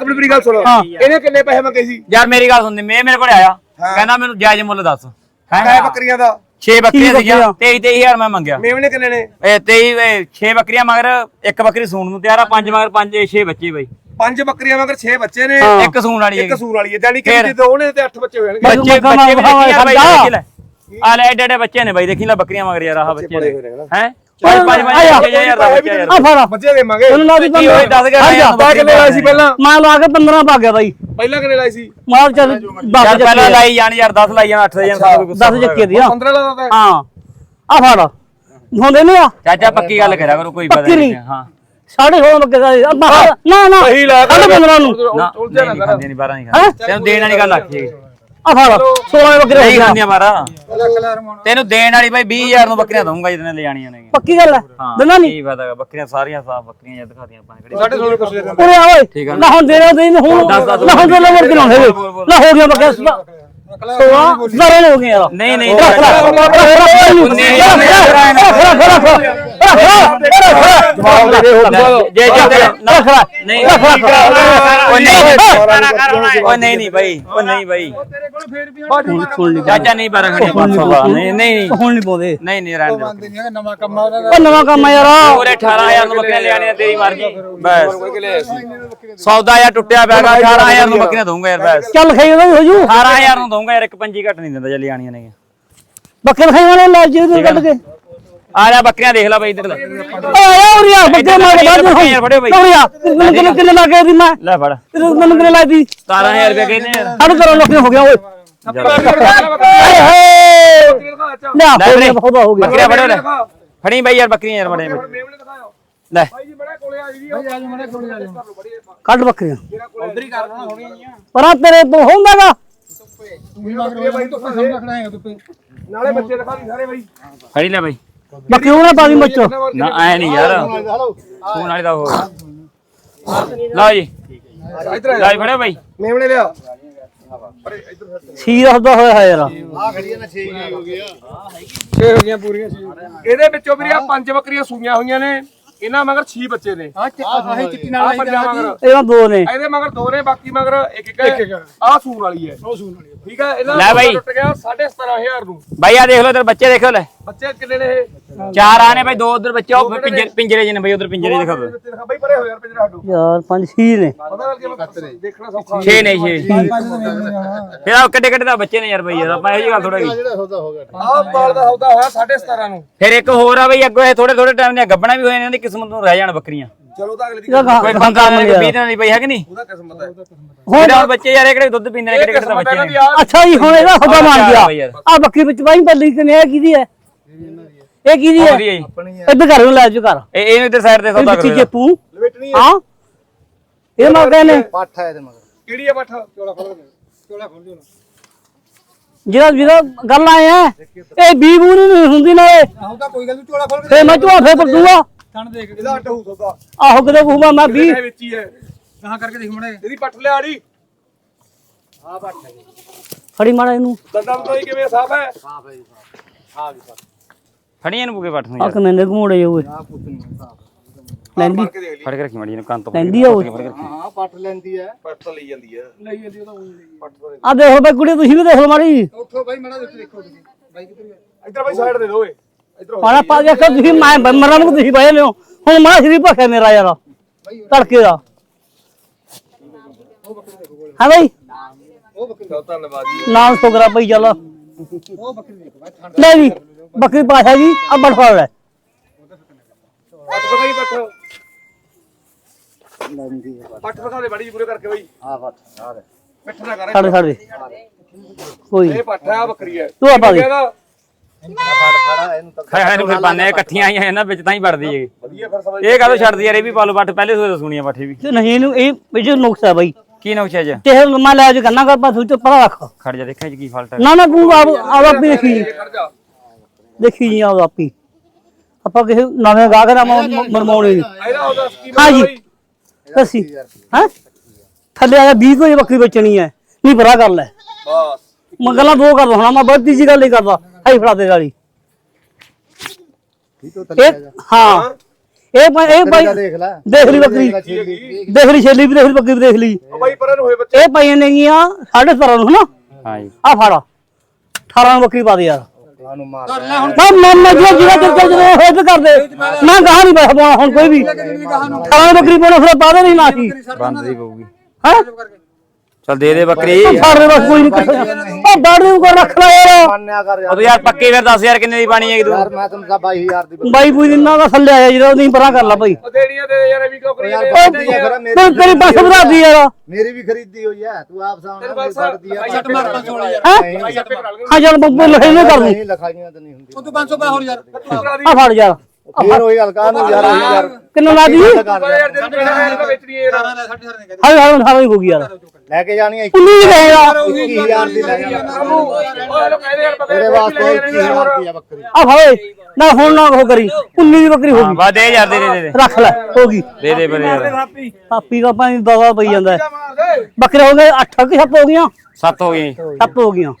ਆਪਣੀ ਮੇਰੀ ਗੱਲ ਸੁਣੋ। ਹਾਂ। ਇਹਨੇ ਕਿੰਨੇ ਪੈਸੇ ਮੰਗੇ ਸੀ? ਯਾਰ ਮੇਰੀ ਗੱਲ ਸੁਣ ਮੈਂ ਮੇਰੇ ਕੋਲ ਆਇਆ। ਕਹਿੰਦਾ ਮੈਨੂੰ ਜਾਇਜ਼ ਮੁੱਲ ਦੱਸ। ਕਾਇਆ ਹੈ ਬੱਕਰੀਆਂ ਦਾ? 6 ਬੱਕਰੀਆਂ ਛੇ ਸੀਗੀਆਂ ਬੱਕਰੀਆਂ। 23 23000 ਮੈਂ ਮੰਗਿਆ। ਮੇਵਨੇ ਕਿੰਨੇ ਨੇ? ਇਹ 23 6 ਬੱਕਰੀਆਂ ਮਗਰ ਇੱਕ ਬੱਕਰੀ ਸੂਣ ਨੂੰ ਤਿਆਰ ਆ ਪੰਜ ਮਗਰ ਪੰਜ 6 ਬੱਚੇ ਬਈ। ਪੰਜ ਬੱਕਰੀਆਂ ਮਗਰ 6 ਬੱਚੇ ਨੇ। ਹਾਂ। ਇੱਕ ਸੂਣ ਵਾਲੀ ਇੱਕ ਹੈਗੀ। ਸੂਰ ਵਾਲੀ ਹੈ। ਜਾਨੀ ਕਿ ਫੇਰ। ਜੇ ਦੋ ਨੇ ਤੇ 8 ਬੱਚੇ ਹੋਣਗੇ। ਬੱਚੇ- ਬੱਚੇ ਬੱਚੇ ਵੀ ਦੇਖੀ ਬਾਈ ਖੱਡਾ। ਦੇਖੀ ਲੈ। ਆ ਲੈ ਏਡੇ ਬੱਚੇ ਨੇ ਬਾਈ ਦੇਖੀ ਲੈ ਬੱਕਰੀਆਂ ਮਗਰ ਯਾਰ ਆਹ ਬੱਚੇ ਬੜੇ ਹੋਏ ਨੇ ਨਾ। ਹੈ? ਪੰਜ ਪੰਜ ਪੰਜ ਛੇ ਹਜ਼ਾਰ ਦਾ ਬੱਚਾ ਯਾਰ ਆ ਫੜ। ਬੱਚੇ ਦੇਵਾਂਗੇ ਤੈਨੂੰ ਲਾ ਦੀ ਕੀ ਹੋਏ, ਦੱਸ ਕੇ ਆਇਆ ਤਾਂ ਕਿੰਨੇ ਲਾਏ ਸੀ ਪਹਿਲਾਂ? ਮੈਂ ਲਾ ਕੇ 15 ਪਾ ਗਿਆ ਬਾਈ। ਪਹਿਲਾਂ ਕਿੰਨੇ ਲਾਏ ਸੀ? ਮਾਰ ਚੱਲ 10 ਯਾਰ ਪਹਿਲਾਂ ਲਾਈ ਜਾਣ ਯਾਰ 10 ਲਾਈ ਜਾਣ 8 ਜਾਣ ਕੋਈ ਗੁੱਸਾ 10 ਜੱਕੇ ਦੀ ਆ। 15 ਲਾਦਾ ਹਾਂ। ਆ ਫੜ। ਹੁੰਦੇ ਨੇ ਆ? ਚਾਚਾ ਪੱਕੀ ਗੱਲ ਕਰਿਆ ਕਰੋ ਕੋਈ ਪਤਾ ਪੱਕੀ ਨਹੀਂ। ਨਹੀਂ। ਹਾਂ। ਸਾਢੇ 16 ਬੱਕੇ ਦਾ ਆ, ਬਾਹਰ- ਨਾ ਨਾ। ਸਹੀ ਲਾ ਸਾਢੇ 15 ਨੂੰ ਨਾ। ਉਲਝਿਆ ਨਾ ਨਹੀਂ ਕਰ ਖਾਂਦੀ ਨਹੀਂ 12 ਨਹੀਂ ਖਾਂਦੀ। ਤੈਨੂੰ ਦੇਣ ਵਾਲੀ ਗੱਲ ਆਖੀ ਆ ਫੜ 16 ਬੱਕਰੇ ਨਹੀਂ ਹੋ ਗਿਆ। ਖਾਂਦੀਆਂ ਮਾਰਾ ਤੈਨੂੰ ਦੇਣ ਵਾਲੀ ਬਾਈ 20000 ਨੂੰ ਬੱਕਰੀਆਂ ਦਊਂਗਾ ਜਿਹਨੇ ਲੈ ਜਾਣੀਆਂ ਨੇ ਪੱਕੀ ਗੱਲ ਹੈ ਹਾਂ ਦਿੰਦਾ ਨਹੀਂ ਕੀ ਪਤਾ ਹੈਗਾ, ਬੱਕਰੀਆਂ ਸਾਰੀਆਂ ਸਾਫ਼ ਬੱਕਰੀਆਂ ਜਦ ਦਿਖਾਦੀਆਂ ਆਪਾਂ ਨੇ ਕਿਹੜੀ ਸਾਡੇ ਥੋੜੇ ਕੁਛ ਦੇ ਦਿੰਦੇ ਉਰੇ ਆ ਠੀਕ ਆ ਓਏ ਨਾ ਹੁਣ ਦੇ ਰਹੇ ਦੇ ਹੁਣ ਦੱਸ, ਦੱਸ, ਨਾ ਹੁਣ ਦੇ ਲੈ ਕਿਉਂ ਹੋਵੇ ਬੋਲ, ਬੋਲ। ਨਾ ਹੋ ਗਿਆ ਬੱਕਰੇ 16 12 ਹੋ ਗਏ ਯਾਰ ਨਹੀਂ ਨਹੀਂ ਰੱਖ ਰੱਖ ਜਵਾਬ ਦੇ ਦੇ ਹੋਰ ਜੇ ਜੇ ਤੇਰਾ ਨਾ ਨਹੀਂ ਉਹ ਨਹੀਂ ਉਹ ਨਹੀਂ ਨਹੀਂ ਬਾਈ ਉਹ ਨਹੀਂ ਬਾਈ। ਚਾਚਾ ਨਹੀਂ ਬਾਰਾਂ ਘੰਟੇ 500 ਦਾ ਨਹੀਂ ਨਹੀਂ। ਹੁਣ ਨਹੀਂ ਪਾਉਂਦੇ। ਨਹੀਂ ਨਹੀਂ ਰਹਿਣ ਦੇ। ਉਹ ਨਵਾਂ ਕੰਮ ਆ ਯਾਰ। ਪੂਰੇ 18000 ਨੂੰ ਬੱਕਰੀਆਂ ਲਿਆਣੀਆਂ ਤੇਰੀ ਮਰਜ਼ੀ। ਬਸ। ਸੌਦਾ ਯਾਰ ਟੁੱਟਿਆ ਪਿਆਗਾ 18000 ਨੂੰ ਬੱਕਰੀਆਂ ਦਊਂਗਾ ਯਾਰ ਬਸ। ਚੱਲ ਖਾਈ ਉਹਦਾ ਵੀ ਹੋ ਜੂ। 18000 ਨੂੰ ਦਊਂਗਾ ਯਾਰ ਇੱਕ ਪੰਜੀ ਘੱਟ ਨਹੀਂ ਦਿੰਦਾ ਜੇ ਲਿਆਣੀਆਂ ਨੇ ਬੱਕਰੇ ਖਾਈ ਵਾਲੇ ਲੈ ਜੀ ਤੂੰ ਕੱਢ ਕੇ। ਆ ਜਾ ਬੱਕਰੀਆਂ ਦੇਖ ਲੈ ਬਾਈ ਇੱਧਰ ਲੈ। ਓਏ ਉਰੀਆ ਬੱਕਰੇ ਮਾਰ ਬਾਅਦ ਬੱਕਰੀਆਂ ਫੜਿਓ ਫੜਿਓ ਬਈ। ਬਈ ਉਰੀਆ ਮੈਨੂੰ ਕਿੰਨੇ ਕਿੰਨੇ ਲੱਗੇ ਦੀ ਮੈਂ ਲੈ ਫੜ। ਮੈਨੂੰ ਕਿੰਨੇ ਲਾਈ ਦੀ 17000 ਰੁਪਏ ਕਹਿੰਦੇ ਯਾਰ ਸਾਡੇ ਘਰੋਂ ਲੋਕੀ ਹੋ ਗਿਆ ਓਏ। ਹਾਏ ਹਾਏ ਲੈ ਹੋ ਵੀਰੇ। ਗਿਆ ਬਹੁਤ ਹੋ ਗਿਆ। ਬੱਕਰੀਆਂ ਫੜਿਓ ਲੈ। ਫੜੀ ਬਾਈ ਯਾਰ ਬੱਕਰੀਆਂ ਯਾਰ ਬੜੇ। ਮੇਵਨੇ ਦਿਖਾਓ ਲੈ ਭਾਈ ਜੀ ਬੜਾ ਕੋਲੇ ਆ ਜੀ ਕੱਢ ਬੱਕਰੀਆਂ ਪਰ ਆ ਤੇਰੇ ਤੋਂ ਹੁੰਦਾਗਾ ਨਾਲੇ ਬੱਚੇ ਦਿਖਾ ਦੀ ਸਾਰੇ ਬਾਈ। ਫੜੀ ਲੈ ਬਾਈ। ਬੱਕਰੀ ਉਹਨਾਂ ਪਾ ਦੀ ਮੱਚੋ ਨਾ ਐ ਨਹੀਂ ਯਾਰ। ਫੋਨ ਵਾਲੇ ਦਾ ਹੋ ਲਓ ਜੀ। ਇੱਧਰ ਲੈ ਫੜਿਓ ਬਾਈ। ਮੇਵਨੇ ਲਿਆ ਛੀ ਦੱਸਦਾ ਹੋਇਆ ਹੈ ਯਾਰ। 6 ਹੋ ਗਈਆਂ ਪੂਰੀਆਂ 6 ਇਹਦੇ ਵਿੱਚੋਂ ਵੀਰੇ ਆ ਪੰਜ ਬੱਕਰੀਆਂ ਸੂਈਆਂ ਹੋਈਆਂ ਨੇ। ਇਹਨਾਂ ਮਗਰ 6 ਬੱਚੇ ਨੇ। ਹਾਂ ਚਿੱਟੀ ਨਾਲ ਪੰਜਾਂ ਮਗਰ। ਇਹਨਾਂ ਦੋ ਨੇ। ਇਹਦੇ ਮਗਰ ਦੋ ਨੇ ਬਾਕੀ ਮਗਰ ਇੱਕ ਇੱਕ ਹੈ ਆ। ਸੂਣ ਵਾਲੀ ਹੈ। ਉਹ ਸੂਣ ਵਾਲੀ ਠੀਕ ਹੈ ਇਹਨਾਂ। ਟੁੱਟ ਗਿਆ 17500 ਨੂੰ। ਬਾਈ ਆ ਦੇਖ ਲਓ ਤੇਰੇ ਬੱਚੇ ਦੇਖੋ ਲੈ। ਬੱਚੇ ਕਿੰਨੇ ਨੇ ਇਹ? ਚਾਰ ਆ ਨੇ ਬਾਈ ਦੋ ਉਧਰ ਬੱਚੇ ਉਹ ਪਿੰਜਰੇ ਪਿੰਜਰੇ ਜਿਹੇ ਨੇ ਬਾਈ ਉਧਰ ਪਿੰਜਰੇ ਦਿਖਾ ਬਾਈ ਪਰੇ ਹੋ ਯਾਰ ਪਿੰਜਰਾ ਹਟੋ। ਯਾਰ ਪੰਜ ਛੀ ਨੇ। ਪਤਾ ਲੱਗ ਗਿਆ ਦੇਖਣਾ ਸੌਖਾ 6 ਨੇ 6 ਫਿਰ ਆ ਕਿੱਡੇ ਕਿੱਡੇ ਦਾ ਬੱਚੇ ਨੇ ਯਾਰ ਬਾਈ ਯਾਰ ਆਪਾਂ ਇਹੋ ਜਿਹੀ ਗੱਲ ਥੋੜਾ ਗਈ ਆਹ ਬਾਲ ਦਾ ਸੌਦਾ ਹੋਇਆ 17.5 ਨੂੰ। ਫਿਰ ਇੱਕ ਹੋਰ ਆ ਬਈ ਅੱਗੋਂ ਇਹ ਥੋੜੇ ਥੋੜੇ ਟਾਈਮ ਦੀਆਂ ਗੱਬਣਾ ਵੀ ਹੋਏ ਨੇ ਇਹਨਾਂ ਦੀ ਕਿਸਮਤ ਨੂੰ ਰਹਿ ਜਾਣ ਬੱਕਰੀਆਂ। ਚਲੋ ਤਾਂ ਅਗਲੇ ਦੀ ਕੋਈ 15 ਦਿਨ ਕੋਈ 20 ਦਿਨਾਂ ਦੀ ਪਈ ਹੈ ਕਿ ਨਹੀਂ? ਉਹਦਾ ਕਿਸਮਤ ਹੈ। ਹੁਣ ਬੱਚੇ ਯਾਰ ਇਹ ਕਿਹੜੇ ਦੁੱਧ ਪੀਂਦੇ ਨੇ ਕਿਹੜੇ ਕਿਹੜੇ ਦਾ ਬੱਚੇ ਹੈ ਨੇ? ਵੀ ਆ ਅੱਛਾ ਜੀ ਹੁਣ ਇਹਦਾ ਸੌਦਾ ਮੰਨ ਚਾਰ ਗਿਆ। ਬਈ ਯਾਰ। ਆ ਬੱਕਰੀ ਵਿੱਚ ਬਾਈ ਪੱਲੀ ਕਿਨੇ ਇਹ ਕਿਹਦੀ ਹੈ? ਇਹ ਕਿਹਦੀ ਹੈ? ਵਧੀਆ ਜੀ। ਇੱਧਰ ਘਰ ਨੂੰ ਲੈ ਜਾ ਘਰ। ਇਹ ਇਹਨੂੰ ਇੱਧਰ ਸਾਈਡ ਤੇ ਇਹ ਸੌਦਾ ਕਰੋ ਜੇਪੂ ਲਵੇਟਣੀ ਹਾਂ। ਇਹ ਗਏ ਨੇ। ਕਿਹੜੀ ਹੈ ਪੱਠ? ਚੋਲਾ ਖੋਲ ਚੋਲਾ ਖੋਲ ਦਿਓ ਜਿਹੜਾ ਜਿਹੜਾ ਗੱਲ ਆਏ ਆ ਇਹ ਬੀਬੂ ਨਹੀਂ ਹੁੰਦੀ ਨਾ ਇਹ ਆਹਦਾ ਕੋਈ ਗੱਲ ਨਹੀਂ ਚੋਲਾ ਖੋਲ ਫੇ ਮੈਂ ਝੂਠੇ ਪਟੂਆ ਕਣ ਦੇਖ ਇਹਦਾ ਅੱਡ ਹੋਊ ਸੌਦਾ। ਆਹੋ ਕਿਤੇ ਕਹੂੰਗਾ ਮੈਂ 20 ਇਹ ਵਿੱਚ ਹੀ ਹੈ। ਕਹਾਂ ਕਰਕੇ ਦੇਖ ਮੜੇ ਇਹਦੀ ਪੱਠ ਲਿਆ ਆੜੀ ਫੜੀ ਮਾੜਾ ਇਹਨੂੰ। ਦੰਦਾਂ ਤੋਂ ਹੀ ਕਿਵੇਂ ਸਾਫ਼ ਹੈ? ਫੜੀ ਇਹਨੂੰ ਬੁਕੇ ਪੱਟ ਨੂੰ ਆ ਯਾਰ? ਕਿੰਨੇ ਦੇ ਘਮੋੜੇ ਓਏ ਲੈਂਦੀ। ਫੜ ਕੇ ਰੱਖੀ ਮੜੀ ਇਹਨੂੰ ਕੰਨ ਤੋਂ ਲੈਂਦੀ ਆ ਓਏ ਪੱਠ ਤਾਂ ਲਈ ਜਾਂਦੀ ਹੈ ਲਈ ਜਾਂਦੀ ਉਹਦਾ ਤੋਂ ਆ। ਦੇਖੋ ਬਈ ਕੁੜੀ ਤੁਸੀਂ ਵੀ ਦੇਖ ਲਓ ਮਾੜੀ। ਉੱਠੋ ਬਾਈ ਮੜਾ ਉੱਥੇ ਦੇਖੋ ਤੁਸੀਂ। ਬਾਈ ਕਿੱਧਰ ਗਿਆ? ਇੱਧਰ ਬਾਈ ਸਾਈਡ ਦੇ ਦੋ ਓਏ। ਇੱਧਰ ਪਾ ਕੇ ਤੁਸੀਂ ਮੈਂ ਮਰਾਂ ਨੂੰ ਤੁਸੀਂ ਬਹਿ ਲਿਓ ਹੁਣ ਮਾੜਾ ਸ਼ਰੀਰ ਭਖਿਆ ਮੇਰਾ ਯਾਰ। ਤੜਕੇ ਦਾ। ਹਾਂ ਬਈ? ਉਹ ਬੱਕਰੀ ਦਾ ਧੰਨਵਾਦ ਜੀ। ਨਾਮ ਸੁਗਰਾ ਪਈ ਚੱਲ। ਲੈ ਬੱਕਰੀ ਪਾਸ਼ਾ ਜੀ ਆ ਬੜ ਫੜ ਲੈ ਦਿਖਾ ਦੇ ਬੜੀ ਜੀ ਪੂਰੇ ਕਰਕੇ ਬਾਈ। ਆ ਪੱਠ ਆ ਪਿੱਠ ਨਾ ਕਰ। ਸਾਡੇ ਸਾਡੇ ਕੋਈ। ਇਹ ਪੱਠ ਆ ਬੱਕਰੀ ਹੈ। ਤੂੰ ਆ ਪਾ ਦੇ। ਖਾਇਆ ਇਹਨੂੰ ਫਿਰ ਪਾਣੇ ਇਕੱਠੀਆਂ ਆਈਆਂ ਇਹਨਾਂ ਵਿੱਚ ਤਾਂ ਹੀ ਵੜਦੀ ਇਹ ਛੱਡਦੀ ਯਾਰ ਇਹ ਵੀ ਪਾਲੋ ਪੱਟ ਪਹਿਲੇ ਸੋਏ ਸੁਣੀਆਂ ਪੱਠੇ ਵੀ। ਨਹੀਂ ਇਹਨੂੰ ਇਹ ਵਿੱਚ ਨੁਕਸ ਹੈ ਬਈ। ਤੇ ਇਹ ਮੈਂ ਲੈ ਜਾ ਕਰਨਾ ਕਰ ਪਾ ਤੂੰ ਪਰਾ ਰੱਖ। ਖੜ ਜਾ ਦੇਖਾਂ ਜੀ ਕੀ ਫਾਲਟ ਹੈ ਨਾ ਨਾ ਤੂੰ ਆਪ ਆਪ ਆਪੀ ਦੇਖੀ। ਜਾ। ਦੇਖੀ ਜੀ ਆਪ ਆਪੀ। ਆਪਾਂ ਕਿਸੇ ਨਵੇਂ ਗਾਹਕ ਦਾ ਮਰਮਾਉਣੇ ਨਹੀਂ ਹਾਂ ਜੀ। ਦੱਸੀ ਹੈ? ਥੱਲੇ ਆਇਆ 20 ਕੋਈ ਬੱਕਰੀ ਵੇਚਣੀ ਹੈ। ਨਹੀਂ ਪਰਾ ਕਰ ਲੈ। ਬਸ। ਮੈਂ ਗੱਲਾਂ ਦੋ ਕਰਦਾ ਹੁਣ ਮੈਂ ਵੱਡੀ ਜੀ ਗੱਲ ਨਹੀਂ ਕਰਦਾ। ਹਾਈ ਫੜਾ ਦੇ ਵਾਲੀ ਇਹ ਹਾਂ। ਇਹ ਭਾਈ ਇਹ ਭਾਈ ਦੇਖ ਲੈ। ਦੇਖ ਲਈ ਬੱਕਰੀ। ਦੇਖ ਲਈ ਛੇਲੀ ਵੀ ਦੇਖ ਲਈ ਬੱਕਰੀ ਵੀ ਦੇਖ ਲਈ। ਉਹ ਬਾਈ ਪਰਾਂ ਨੂੰ ਹੋਏ ਬੱਚੇ। ਇਹ ਪਈਆਂ ਨੇਗੀਆਂ 17.5 ਨੂੰ ਹਨਾ? ਹਾਂ ਜੀ। ਆ ਫੜ। 18 ਨੂੰ ਬੱਕਰੀ ਪਾ ਦੇ ਯਾਰ। ਕਾਨੂੰ ਮਾਰ ਮੈਂ ਮਨ ਮੈਂ ਜਿਹੜਾ ਜਿਹੜਾ ਜਦੋਂ ਹੋਏ ਤੇ ਕਰਦੇ ਮੈਂ ਗਾਹ ਨਹੀਂ ਬੈਠ ਪਾਉਣਾ ਹੁਣ ਕੋਈ ਵੀ। 18 ਨੂੰ। ਬੱਕਰੀ ਪਾਉਣਾ ਫਿਰ ਪਾ ਦੇ ਨਹੀਂ ਨਾ ਕੀ। ਬੰਦ ਦੀ ਪਊਗੀ। ਹੈ? ਚਲ ਦੇ ਦੇ ਬੱਕਰੀ। ਫੜ ਦੇ ਬਸ ਕੋਈ ਨਹੀਂ ਉਹ ਬਾੜ ਦੇ ਕੋ ਰੱਖ ਲੈ ਯਾਰ। ਮੰਨਿਆ ਕਰ ਉਹ ਯਾਰ। ਤੂੰ ਯਾਰ ਪੱਕੇ ਫਿਰ 10000 ਕਿੰਨੇ ਦੀ ਪਾਣੀ ਹੈਗੀ ਤੂੰ? ਯਾਰ ਮੈਂ ਤੈਨੂੰ ਤਾਂ 22000 ਦੀ। ਬਾਈ ਬੂਈ ਦਿਨਾਂ ਦਾ ਥੱਲੇ ਆਇਆ ਜਿਹੜਾ ਉਹਦੀ ਪਰਾਂ ਕਰ ਲਾ ਭਾਈ ਉਹ ਦੇਣੀਆਂ ਦੇ ਯਾਰ ਵੀ ਕਰੀ ਯਾਰ ਫਿਰ ਮੈਂ ਤੇਰੀ ਬੱਸ ਵਧਾਦੀ ਯਾਰ। ਮੇਰੀ ਵੀ ਖਰੀਦੀ ਹੋਈ ਹੈ ਤੂੰ ਆਪ ਸਾਹਮਣੇ ਵੱਢਦੀ ਆ। ਭਾਈ ਅੱਠ ਮਾਰ ਪੰਜ ਸੋਲਾਂ ਹੈ? ਕਰਾ ਚੱਲ। ਬੱਬੇ ਲਖੇ ਨਹੀਂ ਕਰ ਨਹੀਂ ਲਿਖਾਈਆਂ ਤਾਂ ਨਹੀਂ ਹੁੰਦੀ ਆ ਫੜ ਯਾਰ। ਫੇਰ ਹੋਈ ਹਲਕਾ ਨੂੰ ਯਾਰ ਉਹੀ ਯਾਰ। ਕਿੰਨਾ ਲਾ ਦੀ ਯਾਰ ਵੇਚਣੀ ਹੈ ਯਾਰ। ਹਾਏ ਹਾਏ ਸਾਰਾ ਹੀ ਹੋ ਗਈ ਯਾਰ। ਲੈ ਕੇ ਜਾਣੀ ਹੈ ਕੁੱਲੀ ਗਏ ਯਾਰ 21000 ਦੀ ਲੈ ਜਾਣਾ ਉਹ ਲੋਕ ਕਹਿੰਦੇ ਯਾਰ ਪਤਾ ਤੇਰੇ ਵਾਸਤੇ 21000 ਦੀ ਆ ਬੱਕਰੀ। ਆ ਫੜੇ ਨਾ ਹੁਣ ਨਾ ਉਹ ਕਰੀ। ਕੁੱਲੀ ਦੀ ਬੱਕਰੀ ਹੋ ਹਾਂ ਗਈ। ਬਾ ਦੇ ਯਾਰ ਦੇ ਦੇ ਦੇ ਦੇ। ਰੱਖ ਲੈ ਹੋ ਗਈ। ਦੇ ਦੇ ਪਰ ਯਾਰ। ਪਾਪੀ ਦਾ ਪਾਣੀ ਦਵਾ ਪਈ ਜਾਂਦਾ। ਬੱਕਰੇ ਹੋ ਗਏ 8 ਕਿ 7 ਹੋ ਗਈਆਂ? ਸੱਤ ਹੋ ਗਏ 7 ਹੋ ਗਈਆਂ।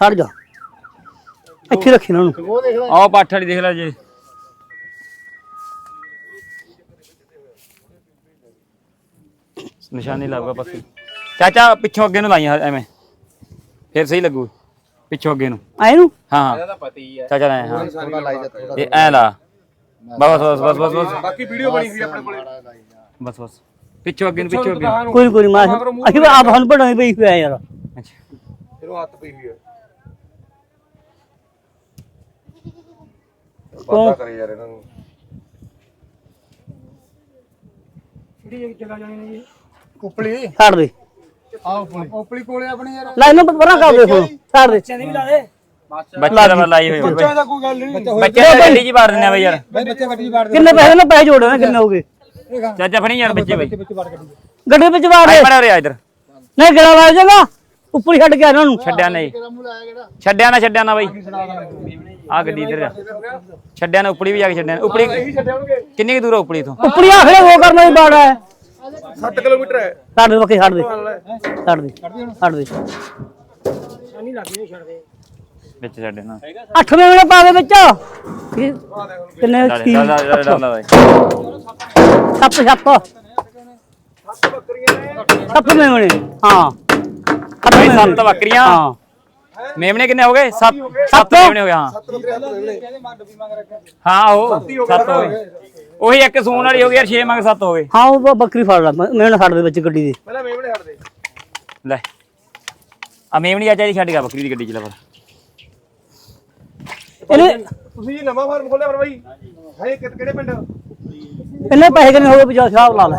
ਛੱਡ ਜਾ। ਇੱਥੇ ਰੱਖੀ ਇਹਨਾਂ ਨੂੰ। ਉਹ ਦੇਖ ਲੈ। ਆਹ ਪਾਠ ਵਾਲੀ ਦੇਖ ਲੈ ਜੀ। ਨਿਸ਼ਾਨੀ ਲਾਊਗਾ ਪੱਕੀ ਚਾਚਾ ਪਿੱਛੋਂ ਅੱਗੇ ਨੂੰ ਲਾਈਆਂ ਐਵੇਂ। ਫਿਰ ਸਹੀ ਲੱਗੂ ਪਿੱਛੋਂ ਅੱਗੇ ਨੂੰ। ਆਏ ਨੂੰ? ਹਾਂ ਹਾਂ। ਚਾਚਾ ਲੈ ਹਾਂ ਥੋੜਾ ਲਾਈ ਜਾ ਥੋੜਾ ਇਹ ਐ ਲਾ। ਬਸ ਬਸ ਬਸ ਬਸ ਬਸ। ਬਾਕੀ ਵੀਡੀਓ ਬਣੀ ਹੋਈ ਆਪਣੇ ਕੋਲੇ। ਬਸ ਬਸ। ਪਿੱਛੋਂ ਅੱਗੇ ਨੂੰ ਪਿੱਛੋਂ ਅੱਗੇ। ਕੋਈ ਕੋਈ ਨੀ, ਮੈਂ ਅਸੀਂ ਆਪ ਸਾਨੂੰ ਪੜਾਈ ਪਈ ਹੋਇਆ ਯਾਰ। ਅੱਛਾ। ਇਹਨੂੰ ਹੱਥ ਪਈ ਹੋਈ ਹੈ? ਪਤਾ ਕਰੇ ਯਾਰ ਇਹਨਾਂ ਨੂੰ। ਉਪਲੀ। ਛੱਡ ਦੇ। ਆ ਉਪਲੀ। ਉਪਲੀ ਕੋਲੇ ਆਪਣੀ ਯਾਰ। ਲੈ ਇਹਨੂੰ ਪਰਾਂ ਕਰ ਦੇ ਛੱਡ ਦੇ। ਬੱਚੇ ਦਾ ਲਾਈ ਹੋਈ ਹੋਈ। ਬੱਚੇ ਦਾ ਕੋਈ ਗੱਲ ਨਹੀਂ। ਬੱਚੇ ਦਾ ਗੱਡੀ ਹੀ ਵਾੜ ਦਿੰਦੇ ਆ ਬਈ ਯਾਰ। ਬੱਚੇ ਵੱਡੀ ਵਾਰ ਕਿੰਨੇ ਪੈਸੇ ਨੇ? ਪੈਸੇ ਜੋੜੇ ਨੇ? ਕਿੰਨੇ ਹੋ ਗਏ ਚਾਚਾ ਫੜੀ ਯਾਰ ਬੱਚੇ ਬਈ ਗੱਡੇ ਵਿੱਚ ਵਾੜ ਦੇ। ਮੜਾ ਰਿਆ ਇਧਰ। ਨਹੀਂ ਗੜਾ ਵਾੜ ਜਾਗਾ ਉੱਪਰ ਛੱਡ ਕੇ ਆ ਇਹਨਾਂ ਨੂੰ। ਛੱਡਿਆ ਨਹੀਂ। ਛੱਡਿਆ ਨਾ ਛੱਡਿਆ ਨਾ ਬਈ। ਆ ਗੱਡੀ ਇਧਰ ਆ। ਛੱਡਿਆ ਨਾ ਉਪੜੀ ਵੀ ਜਾ ਕੇ ਛੱਡਿਆ। ਉਪੜੀ ਕਿੰਨੀ ਕੁ ਦੂਰ ਆ ਉਪੜੀ ਤੋਂ ਉੱਪਰ ਹੀ ਆਖਰੇ ਉਹ ਕਰਨਾ ਹੀ ਬਾੜਾ ਹੈ। 7 ਕਿਲੋਮੀਟਰ ਹੈ। ਛੱਡ ਦੇ ਬੱਕੇ ਛੱਡ ਦੇ। ਛੱਡ ਦੇ ਛੱਡ ਦੇ। ਵਿੱਚ ਛੱਡਿਆ ਨਾ। ਅੱਠਵੇਂ ਵੇਲੇ ਪਾ ਦੇ ਵਿੱਚ। ਕਿੰਨੇ ਛੀ ਡਾਲੇ ਡਾਲੇ ਡਾਲੇ ਸੱਤ ਸੱਤ ਸੱਤਵੇਂ ਵੇਲੇ ਹਾਂ। ਸੱਤ ਬੱਕਰੀਆਂ। ਹਾਂ। ਮੇਮਣੇ ਕਿੰਨੇ ਹੋ ਗਏ? ਸੱਤ ਸੱਤ। ਮੇਮਣੇ ਹੋ ਗਏ ਹਾਂ। ਹਾਂ ਉਹ ਸੱਤ ਹੋ ਗਏ। ਉਹੀ ਇੱਕ ਸੂਣ ਵਾਲੀ ਹੋ ਗਈ ਯਾਰ 6 ਮੰਗ ਸੱਤ ਹੋ ਗਏ। ਹਾਂ ਉਹ ਬੱਕਰੀ ਫੜ ਲੈ ਮੈਂ ਨਾ ਛੱਡ ਦੇ ਵਿੱਚ ਗੱਡੀ ਦੇ। ਪਹਿਲਾਂ ਮੇਵਣੇ ਛੱਡ ਦੇ। ਲੈ। ਆ ਮੇਮਣੀ ਚਾਚਾ ਜੀ ਛੱਡ ਗਿਆ ਬੱਕਰੀ ਦੀ ਗੱਡੀ ਚ ਲੈ ਪਰ ਇਹਨੇ ਤੁਸੀਂ ਜੀ ਨਵਾਂ ਫਾਰਮ ਖੋਲਿਆ ਪਰ ਬਾਈ। ਹੈ ਕਿਹੜੇ ਪਿੰਡ? ਇਹਨੇ ਪੈਸੇ ਕਿੰਨੇ ਹੋ ਗਏ ਵੀ ਜਾ ਹਿਸਾਬ ਲਾ ਲੈ।